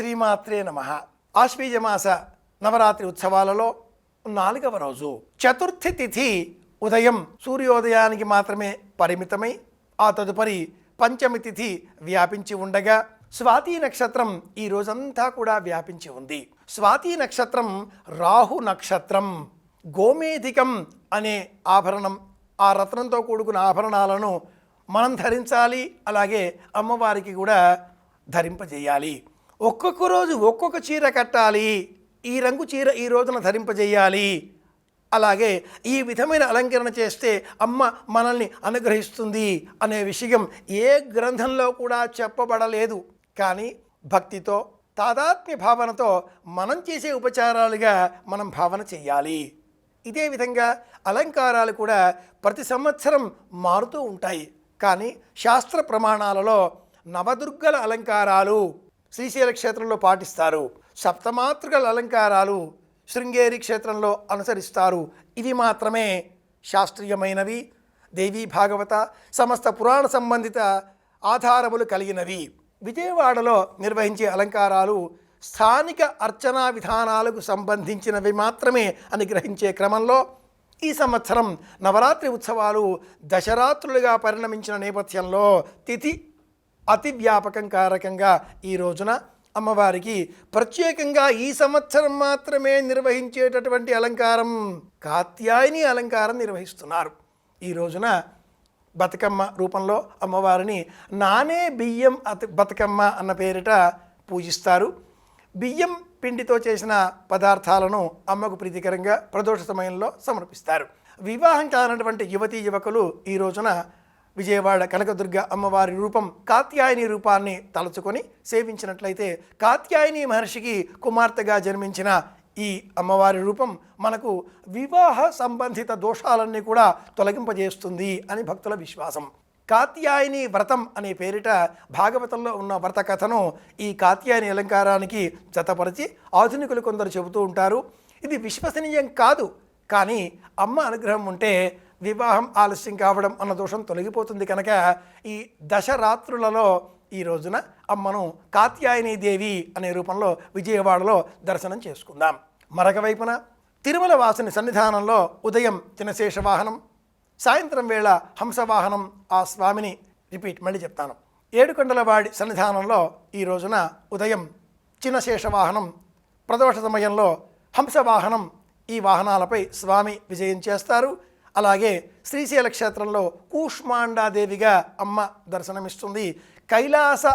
శ్రీమాత్రే నమ. ఆశ్వీజమాస నవరాత్రి ఉత్సవాలలో నాలుగవ రోజు. చతుర్థి తిథి ఉదయం. సూర్యోదయానికి మాత్రమే పరిమితమై ఆ తదుపరి పంచమి తిథి వ్యాపించి ఉండగా స్వాతి నక్షత్రం ఈ రోజంతా కూడా వ్యాపించి ఉంది. స్వాతి నక్షత్రం రాహు నక్షత్రం. గోమేధికం అనే ఆభరణం ఆ రత్నంతో కూడుకున్న ఆభరణాలను మనం ధరించాలి అలాగే అమ్మవారికి కూడా ధరింపజేయాలి. ఒక్కొక్క రోజు ఒక్కొక్క చీర కట్టాలి. ఈ రంగు చీర ఈ రోజున ధరింపజేయాలి. అలాగే ఈ విధమైన అలంకరణ చేస్తే అమ్మ మనల్ని అనుగ్రహిస్తుంది అనే విషయం ఏ గ్రంథంలో కూడా చెప్పబడలేదు. కానీ భక్తితో తాదాత్మ్య భావనతో మనం చేసే ఉపచారాలుగా మనం భావన చేయాలి. ఇదే విధంగా అలంకారాలు కూడా ప్రతి సంవత్సరం మారుతూ ఉంటాయి. కానీ శాస్త్ర ప్రమాణాలలో నవదుర్గల అలంకారాలు శ్రీశైల క్షేత్రంలో పాటిస్తారు. సప్తమాతృకల అలంకారాలు శృంగేరి క్షేత్రంలో అనుసరిస్తారు. ఇవి మాత్రమే శాస్త్రీయమైనవి దేవీ భాగవత సమస్త పురాణ సంబంధిత ఆధారములు కలిగినవి. విజయవాడలో నిర్వహించే అలంకారాలు స్థానిక అర్చనా విధానాలకు సంబంధించినవి మాత్రమే అని గ్రహించే క్రమంలో ఈ సంవత్సరం నవరాత్రి ఉత్సవాలు దశరాత్రులుగా పరిణమించిన నేపథ్యంలో తిథి అతి వ్యాపకం కారకంగా ఈ రోజున అమ్మవారికి ప్రత్యేకంగా ఈ సంవత్సరం మాత్రమే నిర్వహించేటటువంటి అలంకారం కాత్యాయని అలంకారం నిర్వహిస్తున్నారు. ఈ రోజున బతుకమ్మ రూపంలో అమ్మవారిని నానే బియ్యం అతి బతుకమ్మ అన్న పేరిట పూజిస్తారు. బియ్యం పిండితో చేసిన పదార్థాలను అమ్మకు ప్రీతికరంగా ప్రదోష సమయంలో సమర్పిస్తారు. వివాహం కానటువంటి యువతీ యువకులు ఈ రోజున విజయవాడ కనకదుర్గ అమ్మవారి రూపం కాత్యాయని రూపాన్ని తలుచుకొని సేవించినట్లయితే కాత్యాయని మహర్షికి కుమార్తెగా జన్మించిన ఈ అమ్మవారి రూపం మనకు వివాహ సంబంధిత దోషాలన్నీ కూడా తొలగింపజేస్తుంది అని భక్తుల విశ్వాసం. కాత్యాయని వ్రతం అనే పేరిట భాగవతంలో ఉన్న వ్రత కథను ఈ కాత్యాయని అలంకారానికి జతపరిచి ఆధునికులు కొందరు చెబుతూ ఉంటారు. ఇది విశ్వసనీయం కాదు కానీ అమ్మ అనుగ్రహం ఉంటే వివాహం ఆలస్యం కావడం అన్న దోషం తొలగిపోతుంది కనుక ఈ దశరాత్రులలో ఈ రోజున అమ్మను కాత్యాయని దేవి అనే రూపంలో విజయవాడలో దర్శనం చేసుకుందాం. మరొక వైపున తిరుమల వాసుని సన్నిధానంలో ఉదయం తినశేష వాహనం సాయంత్రం వేళ హంసవాహనం ఆ స్వామిని రిపీట్ మళ్ళీ చెప్తాను. ఏడుకొండలవాడి సన్నిధానంలో ఈ రోజున ఉదయం చిన్నశేష వాహనం ప్రదోష సమయంలో హంసవాహనం ఈ వాహనాలపై స్వామి విజయం చేస్తారు. అలాగే శ్రీశైల క్షేత్రంలో కూష్మాండాదేవిగా అమ్మ దర్శనమిస్తుంది. కైలాస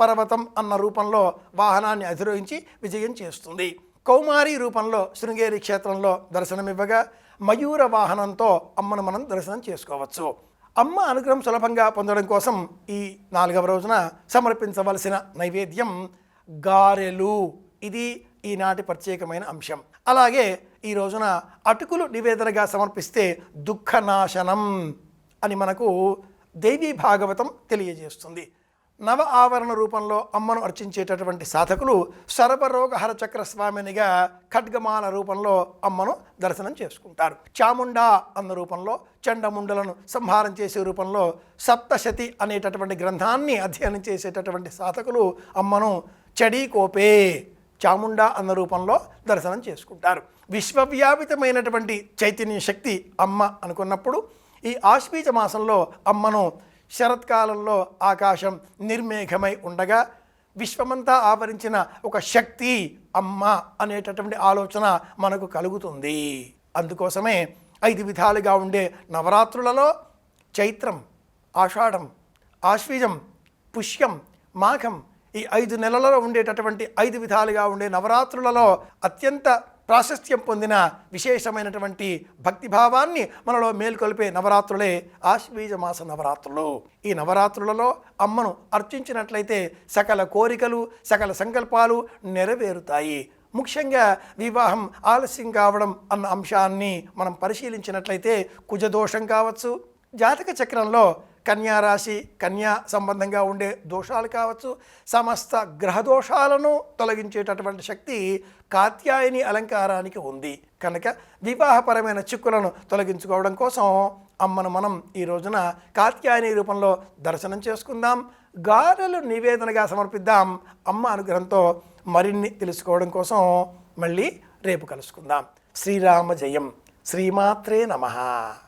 పర్వతం అన్న రూపంలో వాహనాన్ని అధిరోహించి విజయం చేస్తుంది. కౌమారి రూపంలో శృంగేరి క్షేత్రంలో దర్శనమివ్వగా మయూర వాహనంతో అమ్మను మనం దర్శనం చేసుకోవచ్చు. అమ్మ అనుగ్రహం సులభంగా పొందడం కోసం ఈ నాలుగవ రోజున సమర్పించవలసిన నైవేద్యం గారెలు. ఇది ఈనాటి ప్రత్యేకమైన అంశం. అలాగే ఈ రోజున అటుకులు నివేదనగా సమర్పిస్తే దుఃఖనాశనం అని మనకు దేవీ భాగవతం తెలియజేస్తుంది. నవ ఆవరణ రూపంలో అమ్మను అర్చించేటటువంటి సాధకులు సర్వరోగహర చక్ర స్వామినిగా ఖడ్గమాల రూపంలో అమ్మను దర్శనం చేసుకుంటారు. చాముండా అన్న రూపంలో చండముండలను సంహారం చేసే రూపంలో సప్తశతి అనేటటువంటి గ్రంథాన్ని అధ్యయనం చేసేటటువంటి సాధకులు అమ్మను చడీకోపే చాముండా అన్న రూపంలో దర్శనం చేసుకుంటారు. విశ్వవ్యాపితమైనటువంటి చైతన్య శక్తి అమ్మ అనుకున్నప్పుడు ఈ ఆశ్వీజ మాసంలో అమ్మను శరత్కాలంలో ఆకాశం నిర్మేఘమై ఉండగా విశ్వమంతా ఆవరించిన ఒక శక్తి అమ్మ అనేటటువంటి ఆలోచన మనకు కలుగుతుంది. అందుకోసమే ఐదు విధాలుగా ఉండే నవరాత్రులలో చైత్రం ఆషాఢం ఆశ్వీజం పుష్యం మాఘం ఈ ఐదు నెలలలో ఉండేటటువంటి ఐదు విధాలుగా ఉండే నవరాత్రులలో అత్యంత ప్రాశస్త్యం పొందిన విశేషమైనటువంటి భక్తిభావాన్ని మనలో మేల్కొల్పే నవరాత్రులే ఆశ్వీజమాస నవరాత్రులు. ఈ నవరాత్రులలో అమ్మను అర్చించినట్లయితే సకల కోరికలు సకల సంకల్పాలు నెరవేరుతాయి. ముఖ్యంగా వివాహం ఆలస్యం కావడం అన్న అంశాన్ని మనం పరిశీలించినట్లయితే కుజదోషం కావచ్చు. జాతక చక్రంలో కన్యా రాశి కన్యా సంబంధంగా ఉండే దోషాలు కావచ్చు సమస్త గ్రహ దోషాలను తొలగించేటటువంటి శక్తి కాత్యాయని అలంకారానికి ఉంది. కనుక వివాహపరమైన చిక్కులను తొలగించుకోవడం కోసం అమ్మను మనం ఈ రోజున కాత్యాయని రూపంలో దర్శనం చేసుకుందాం. గారెలు నివేదనగా సమర్పిద్దాం. అమ్మ అనుగ్రహంతో మరిన్ని తెలుసుకోవడం కోసం మళ్ళీ రేపు కలుసుకుందాం. శ్రీరామ జయం శ్రీమాత్రే నమ.